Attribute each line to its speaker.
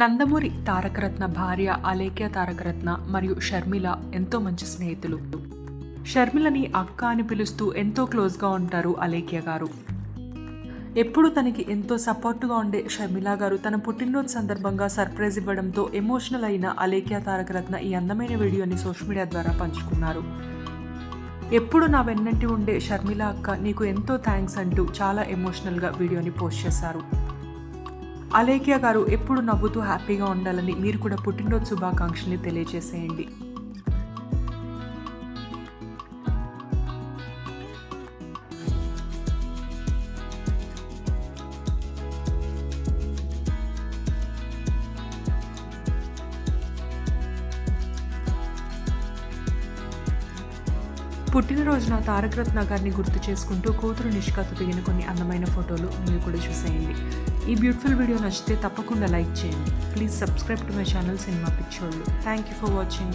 Speaker 1: నందమూరి తారకరత్న భార్య అలేఖ్య తారకరత్న మరియు షర్మిల ఎంతో మంచి స్నేహితులు. షర్మిలని అక్క అని పిలుస్తూ ఎంతో క్లోజ్గా ఉంటారు అలేఖ్య గారు. ఎప్పుడు తనకి ఎంతో సపోర్టుగా ఉండే షర్మిల గారు తన పుట్టినరోజు సందర్భంగా సర్ప్రైజ్ ఇవ్వడంతో ఎమోషనల్ అయిన అలేఖ్య తారకరత్న ఈ అందమైన వీడియోని సోషల్ మీడియా ద్వారా పంచుకున్నారు. ఎప్పుడు నా వెన్నంటి ఉండే షర్మిల అక్క నీకు ఎంతో థ్యాంక్స్ అంటూ చాలా ఎమోషనల్గా వీడియోని పోస్ట్ చేశారు. అలేఖ్య గారు ఎప్పుడు నవ్వుతూ హ్యాపీగా ఉండాలని మీరు కూడా పుట్టినరోజు శుభాకాంక్షల్ని తెలియజేసేయండి పుట్టినరోజున తారకరత్న గారిని గుర్తు చేసుకుంటూ కూతురు నిష్కతో దిగిన కొన్ని అందమైన ఫోటోలు మీరు కూడా చూసేయండి. ఈ బ్యూటిఫుల్ వీడియో నచ్చితే తప్పకుండా లైక్ చేయండి. Please subscribe to my channel cinema పిచ్చోళ్ళు థ్యాంక్ యూ ఫర్ వాచింగ్